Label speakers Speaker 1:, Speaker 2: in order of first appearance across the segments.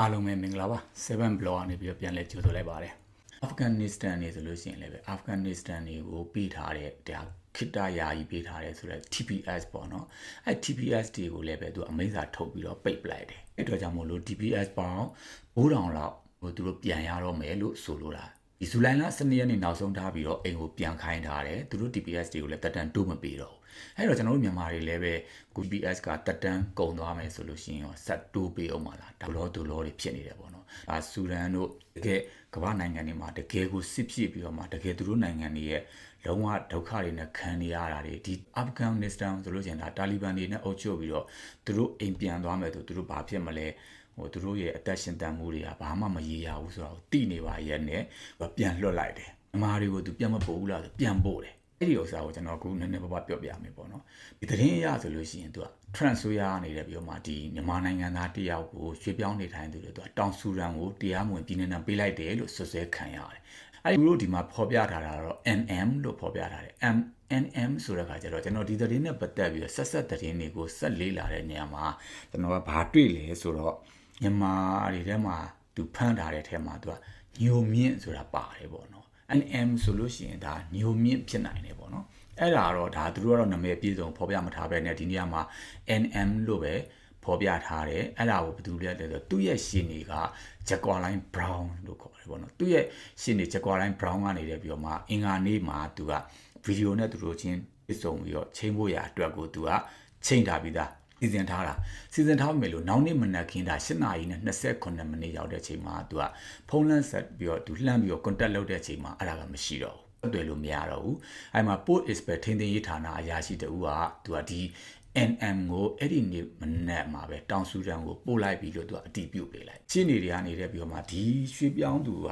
Speaker 1: အားလုံးပဲမင်္ဂလာပါ7 blog ကနေပြီးတော့ပြန်လဲကြိုဆိုလိုက်ပါတယ်အာဖဂန်နစ္စတန်နေဆိုလို့ရှိရင်လည်းပဲအာဖဂန်နစ္စတန်တွေကိုပေးထားတဲ့ဒါခိတ္တယာယီပေးထားတဲ့ဆိုတော့ TPS ပေါ့နော်အဲ TPS တွေကိုလည်းပဲသူအမိန့်စာထုတ်ပြီးတော့ပိတ်ပလိုက်တယ်အဲ့တော့ကြောင့်မို့လို့ TPS ပေါင်း9000လောက်ဟိုသူတို့ပြန်ရတော့မယ်လို့ဆိုလိုတာဒီဇူလိုင်လ12ရက်နေ့နောက်ဆုံးထားပြီးတော့အိမ်ကိုပြန်ခိုင်းထားတယ်သူတို့ TPS တွေကိုလည်းတက်တန်တိုးမပေးတော့ဘူး အဲ့တော့ကျွန်တော်တို့မြန်မာတွေလည်းပဲ GPS ကတက်တန်ကုန်သွားမယ်ဆိုလို့ရှိရင်ရောဆက်တိုးပေးအောင်ပါလားဒါလောဒူလောတွေဖြစ်နေတယ်ပေါ့နော်အာဆူဒန်တို့တကယ်ကမ္ဘာနိုင်ငံတွေမှာတကယ်ကိုစစ်ဖြစ်ပြီးတော့မှတကယ်သူတို့နိုင်ငံတွေရဲ့လုံးဝဒုက္ခတွေနဲ့ခံနေရတာတွေဒီအာဖဂန်နစ္စတန်ဆိုလို့ရှိရင်ဒါတာလီဘန်တွေနဲ့အုပ်ချုပ်ပြီးတော့သူတို့အိမ်ပြန်သွားမယ်ဆိုသူတို့ဘာဖြစ်မလဲဟိုသူတို့ရဲ့အသက်ရှင်တန်မှုတွေကဘာမှမရေရဘူးဆိုတော့တိနေပါရဲ့နဲ့ပြန်လွတ်လိုက်တယ်အမားတွေကိုသူပြန်မပို့ဘူးလားဆိုပြန်ပို့တယ် အဲ့ဒီဥစ္စာကိုကျွန်တော်အခုနည်းနည်းပါးပါးပြောပြမယ်ပေါ့နော်ဒီသတင်းအရဆိုလို့ရှိရင်သူက transfer နေတယ်ပြီးတော့မှဒီမြန်မာနိုင်ငံသားတယောက်ကိုရွှေ့ပြောင်းနေထိုင်သူတွေသူကတောင်ဆူရန်ကိုတရားမဝင်ပြည်နယ်နဲ့ပေးလိုက်တယ်လို့ဆွဆွဲခံရတယ်အဲ့ဒီတို့ဒီမှာဖော်ပြထားတာတော့ NM လို့ဖော်ပြထားတယ် M NM ဆိုတဲ့ခါကျတော့ကျွန်တော်ဒီသတင်းနဲ့ပတ်သက်ပြီးဆက်ဆက်သတင်းတွေကိုဆက်လေးလာတဲ့နေရာမှာကျွန်တော်ကဘာတွေ့လဲဆိုတော့မြန်မာတွေထဲမှာသူဖမ်းထားတဲ့ထဲမှာသူကညိုမြင့်ဆိုတာပါတယ်ပေါ့နော် NM ဆိုလို့ရှိရင်ဒါညိုမြင့်ဖြစ်နိုင်တယ်ပေါ့နော်အဲ့ဒါတော့ဒါသူတို့ကတော့နာမည်ပြည့်စုံဖော်ပြမထားပဲနဲ့ဒီနေရာမှာ NM လို့ပဲဖော်ပြထားတယ်အဲ့ဒါကိုဘယ်သူလဲလဲဆိုသူ့ရဲ့ရှင်နေက Jaguarline Brown လို့ခေါ်တယ်ပေါ့နော်သူ့ရဲ့ရှင်နေ Jaguarline Brown ကနေတယ်ပြီးတော့မှအင်္ဂါနေ့မှာသူကဗီဒီယိုနဲ့သူတို့ချင်းပြစုံပြီးတော့ချိန်ဖို့ရအတွက်ကိုသူကချိန်ထားပြီးသား စီစဉ်ထားတာစီစဉ်ထားမယ်လို့နောက်နေ့မနက်ခင်းတာ8နာရီနဲ့29မိနစ်ရောက်တဲ့အချိန်မှာသူကဖုန်းလန့်ဆက်ပြီးတော့သူလှမ်းပြီးတော့ contact လုပ်တဲ့အချိန်မှာအဲ့ဒါကမရှိတော့ဘူးတွေ့လို့မရတော့ဘူးအဲ့မှာ post is ပဲထင်းထင်းရေးဌာနအရာရှိတူကသူကဒီ NM ကိုအဲ့ဒီနေ့မနက်မှာပဲတောင်ဆူဒန်ကိုပို့လိုက်ပြီးတော့သူကအတီးပြုတ်ပေးလိုက်ရှင်းနေတွေကနေတဲ့ပြီးတော့မှဒီရွှေပြောင်းသူက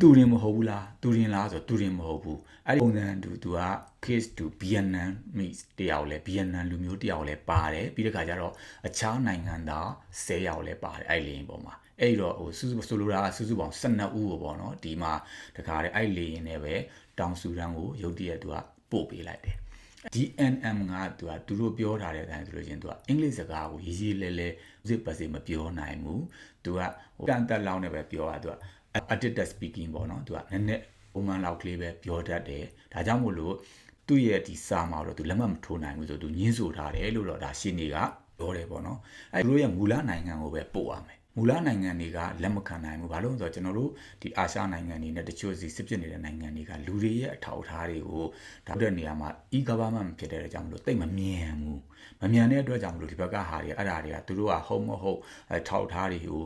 Speaker 1: သူရင်မဟုတ်ဘူးလားသူရင်လားဆိုသူရင်မဟုတ်ဘူးအဲ့ဒီပုံစံတူသူက case to Vietnam မိတယောက်လဲ Vietnam လူမျိုးတယောက်လဲပါတယ်ပြီးတဲ့ခါကျတော့အခြားနိုင်ငံသား10ယောက်လဲပါတယ်အဲ့လေရင်ပုံမှာအဲ့တော့ဟိုစုစုဆိုလိုတာကစုစုပေါင်း12ဦးကိုပေါ့နော်ဒီမှာတခါတည်းအဲ့လေရင်နဲ့ပဲတောင်ဆူဒန်ကိုရုတ်တရက်သူကပို့ပေးလိုက်တယ် DNM ကသူကသူတို့ပြောထားတဲ့အတိုင်းဆိုလို့ချင်းသူကအင်္ဂလိပ်စကားကိုရေးရေးလဲလဲစစ်ပတ်စီမပြောနိုင်ဘူးသူကဟိုကန်တက်လောင်းနဲ့ပဲပြောတာသူက addicted speaking ပေါ့နော်သူကနည်းနည်းပုံမှန်လောက်ကလေးပဲပြောတတ်တယ်ဒါကြောင့်မို့လို့သူ့ရဲ့ဒီစာမှာတော့သူလက်မှတ်မထိုးနိုင်ဘူးဆိုသူညှင်းဆိုထားတယ်လို့တော့ဒါရှင်းနေကပြောတယ်ပေါ့နော်အဲသူတို့ရဲ့မူလနိုင်ငံကိုပဲပို့ရမယ်မူလနိုင်ငံတွေကလက်မခံနိုင်ဘူးဘာလို့လဲဆိုတော့ကျွန်တော်တို့ဒီအာရှနိုင်ငံတွေနဲ့တချို့စီစစ်ဖြစ်နေတဲ့နိုင်ငံတွေကလူတွေရဲ့အထောက်အထားတွေကိုဒါတဲ့နေရာမှာ e-government ဖြစ်တဲ့အတွက်ကြောင့်မလို့တိတ်မမြန်ဘူးမမြန်တဲ့အတွက်ကြောင့်မလို့ဒီဘက်ကဟာတွေအဲ့ဒါတွေကသူတို့ကဟုတ်မဟုတ်အထောက်အထားတွေကို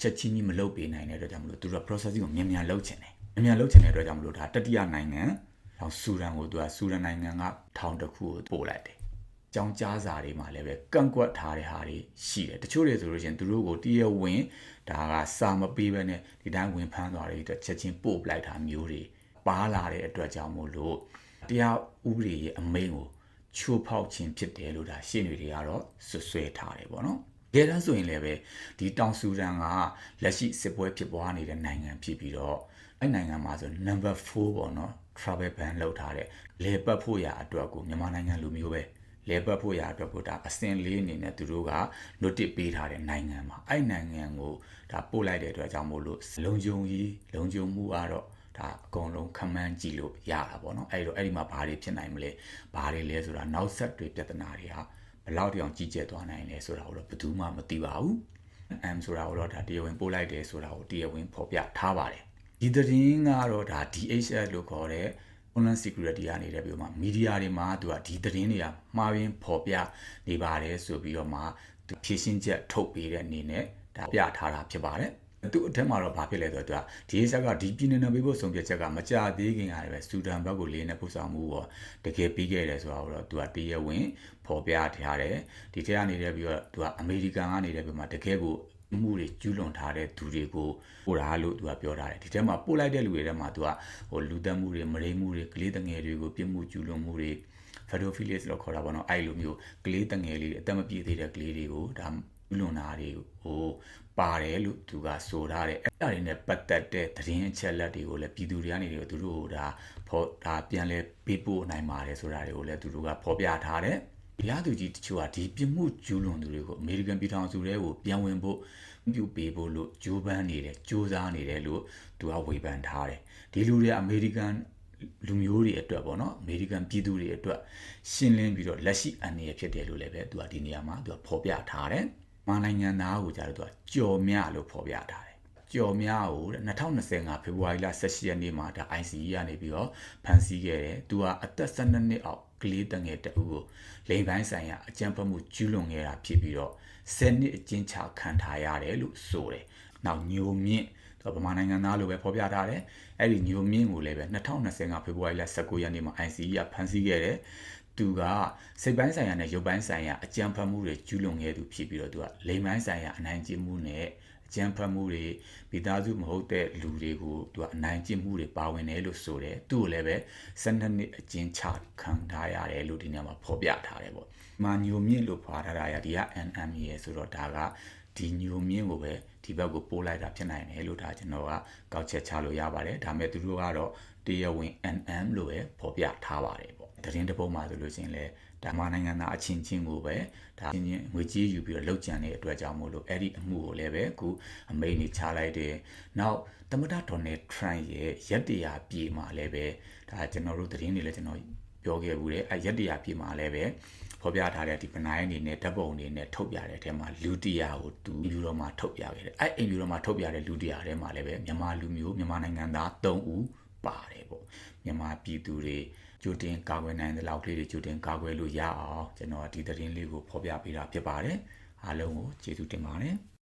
Speaker 1: ချက်ချင်းကြီးမလုပ်ပေးနိုင်တဲ့အတွက်ကြောင့်မလို့သူတို့က processing ကိုမြန်မြန်လုပ်ချင်တယ်မြန်မြန်လုပ်ချင်တဲ့အတွက်ကြောင့်မလို့ဒါတတိယနိုင်ငံထောင်ဆူရန်ကိုသူကဆူရန်နိုင်ငံကထောင်တစ်ခုကိုပို့လိုက်တယ်ကြောင်းကြားစာတွေမှာလည်းပဲကန့်ကွက်ထားတဲ့ဟာတွေရှိတယ်တချို့တွေဆိုလို့ရှိရင်သူတို့ကိုတရားဝင်ဒါကစာမပေးဘဲနဲ့ဒီတိုင်းဝင်ဖမ်းသွားတဲ့အတွက်ချက်ချင်းပို့ပလိုက်တာမျိုးတွေပါလာတဲ့အတွက်ကြောင့်မို့လို့တရားဥပဒေရဲ့အမိန့်ကိုချိုးဖောက်ခြင်းဖြစ်တယ်လို့ဒါရှင်းတွေတွေကတော့ဆွဆွဲထားတယ်ပေါ့နော်။ ဒါတန်းဆိုရင်လည်းပဲဒီတောင်ဆူဒန်ကလက်ရှိစစ်ပွဲဖြစ်ပွားနေတဲ့နိုင်ငံဖြစ်ပြီးတော့အဲ့နိုင်ငံမှာဆို number 4ပေါ့နော် travel ban လောက်ထားတဲ့လေပတ်ဖို့ရအတွက်ကိုမြန်မာနိုင်ငံလူမျိုးပဲလေပတ်ဖို့ရအတွက်ကိုဒါအစင်လေးအနေနဲ့သူတို့က notice ပေးထားတဲ့နိုင်ငံမှာအဲ့နိုင်ငံကိုဒါပို့လိုက်တဲ့အတွက်ကြောင့်မို့လို့လုံခြုံရေးလုံခြုံမှုကတော့ဒါအကုန်လုံးခမန်းကြည့်လို့ရတာပေါ့နော်အဲ့တော့အဲ့ဒီမှာဘာတွေဖြစ်နိုင်မလဲဘာတွေလဲဆိုတာနောက်ဆက်တွေပြဿနာတွေဟာ ဘယ်လောက်တောင်ကြီးကျယ်သွားနိုင်လဲဆိုတာကိုတော့ဘယ်သူမှမသိပါဘူး M ဆိုတာကိုတော့ဒါတရားဝင်ပို့လိုက်တယ်ဆိုတာကိုတရားဝင်ဖော်ပြထားပါတယ်ဒီသတင်းကတော့ဒါ DHS လို့ခေါ်တဲ့ online security ကနေတယ်ပြီးတော့မှ media တွေမှာသူကဒီသတင်းတွေကမှားရင်းဖော်ပြနေပါတယ်ဆိုပြီးတော့မှသူဖြည့်ရှင်းချက်ထုတ်ပေးတဲ့အနေနဲ့ဒါပြထားတာဖြစ်ပါတယ် သူအထက်မှာတော့ဘာဖြစ်လဲဆိုတော့သူကဒီချက်ကဒီပြည်နယ်နယ်ပေးဖို့ဆုံးဖြတ်ချက်ကမကြသေးခင်ကလည်းပဲစူဒန်ဘက်ကိုလေးနဲ့ပို့ဆောင်မှုပေါ့တကယ်ပြီးခဲ့တယ်ဆိုတာတော့သူကတရဝင်ဖော်ပြထားတယ်ဒီထက်ကနေတယ်ပြီးတော့သူကအမေရိကန်ကနေတယ်ပြီးမှတကယ်ကိုမှုတွေကျူးလွန်ထားတဲ့သူတွေကိုပို့တာလို့သူကပြောထားတယ်ဒီထဲမှာပို့လိုက်တဲ့လူတွေထဲမှာသူကဟိုလူသက်မှုတွေမရိမှုတွေကလေးတငယ်တွေကိုပြစ်မှုကျူးလွန်မှုတွေ pedophilia လို့ခေါ်တာပေါ့နော်အဲ့လိုမျိုးကလေးတငယ်လေးအသက်မပြည့်သေးတဲ့ကလေးတွေကိုဒါ လွန်တာတွေကိုပါတယ်လို့သူကဆိုထားတယ်အဲ့ဒါတွေနဲ့ပတ်သက်တဲ့သတင်းအချက်လက်တွေကိုလည်းပြည်သူတွေကနေသူတို့ကဒါဖော်ဒါပြန်လဲပေးပို့နိုင်ပါတယ်ဆိုတာတွေကိုလည်းသူတို့ကဖော်ပြထားတယ်တရားသူကြီးတချို့ကဒီပြစ်မှုကျူးလွန်သူတွေကိုအမေရိကန်ပြည်ထောင်စုထဲကိုပြန်ဝင်ဖို့ပြုပေးဖို့လို့ကြိုးပမ်းနေတယ်ကြိုးစားနေတယ်လို့သူကဝေဖန်ထားတယ်ဒီလူတွေကအမေရိကန်လူမျိုးတွေအတွက်ပေါ့နော်အမေရိကန်ပြည်သူတွေအတွက်ရှင်းလင်းပြီးတော့လက်ရှိအန္တရာယ်ဖြစ်တယ်လို့လည်းပဲသူကဒီနေရာမှာသူကဖော်ပြထားတယ်။ မာနိုင်ငံသားကိုကြတော့သူကကြော်မြလို့ဖော်ပြထားတယ်။ကြော်မြကိုတဲ့2025ဖေဖော်ဝါရီလ18ရက်နေ့မှာဒါ ICE ကနေပြီးတော့ဖမ်းဆီးခဲ့တယ်။သူကအသက်12နှစ်အောက်ကလေးတငယ်တအူးကိုလိန်ပိုင်းဆိုင်ရာအကြမ်းဖက်မှုကျူးလွန်ခဲ့တာဖြစ်ပြီးတော့10နှစ်အကျဉ်းချခံထားရတယ်လို့ဆိုတယ်။နောက်ညိုမြင့်သူကဗမာနိုင်ငံသားလို့ပဲဖော်ပြထားတယ်။အဲ့ဒီညိုမြင့်ကိုလည်းပဲ2025ဖေဖော်ဝါရီလ19ရက်နေ့မှာ ICE ကဖမ်းဆီးခဲ့တယ်။ သူကစိတ်ပိုင်းဆိုင်ရာနဲ့ရုပ်ပိုင်းဆိုင်ရာအကြမ်းဖက်မှုတွေကျူးလွန်ခဲ့သူဖြစ်ပြီးတော့သူကလိမ်ပိုင်းဆိုင်ရာအနိုင်ကျင့်မှုနဲ့အကြမ်းဖက်မှုတွေမိသားစုမဟုတ်တဲ့လူတွေကိုသူကအနိုင်ကျင့်မှုတွေပါဝင်တယ်လို့ဆိုတယ်သူ့ကိုလည်းပဲ12နှစ်အကျဉ်းချခံထားရတယ်လို့ဒီနေရာမှာဖော်ပြထားတယ်ပေါ့မာညိုမြင့်လို့ဖွာထားတာရဒီက NM ရေဆိုတော့ဒါကဒီညိုမြင့်ကိုပဲဒီဘက်ကိုပို့လိုက်တာဖြစ်နိုင်တယ်လို့ဒါကျွန်တော်ကကောက်ချက်ချလို့ရပါတယ်ဒါပေမဲ့သူတို့ကတော့တရားဝင် NM လို့ပဲဖော်ပြထားပါတယ်ပေါ့ သတင်းတစ်ပုဒ်မှာဆိုလို့ရှိရင်လည်းဒါမှနိုင်ငံသားအချင်းချင်းကိုပဲဒါချင်းချင်းငွေကြေးယူပြီးတော့လောက်ကျန်တဲ့အတွက်ကြောင့်မို့လို့အဲ့ဒီအမှုကိုလည်းပဲအခုအမိန်ကြီးချလိုက်တယ်။နောက်တမဒဒေါ်နယ်ထရန့်ရဲ့ရက်တရာပြည်မှာလည်းပဲဒါကျွန်တော်တို့သတင်းတွေလည်းကျွန်တော်ပြောခဲ့ဘူးတယ်။အဲ့ရက်တရာပြည်မှာလည်းပဲဖော်ပြထားတဲ့ဒီပနိုင်းအနေနဲ့ဓာတ်ပုံအနေနဲ့ထုတ်ပြတဲ့အထက်မှာလူတရာကိုတူအင်ဗျူတော်မှာထုတ်ပြခဲ့တယ်။အဲ့အင်ဗျူတော်မှာထုတ်ပြတဲ့လူတရာထဲမှာလည်းပဲမြန်မာလူမျိုးမြန်မာနိုင်ငံသား3ဦး ပါတယ်ပေါ့။မြန်မာပြည်သူတွေကြိုတင်ကာကွယ်နိုင်တဲ့လောက်ကလေးတွေကြိုတင်ကာကွယ်လို့ရအောင်ကျွန်တော်ဒီသတင်းလေးကိုဖော်ပြပေးတာဖြစ်ပါတယ်အားလုံးကိုကျေးဇူးတင်ပါတယ်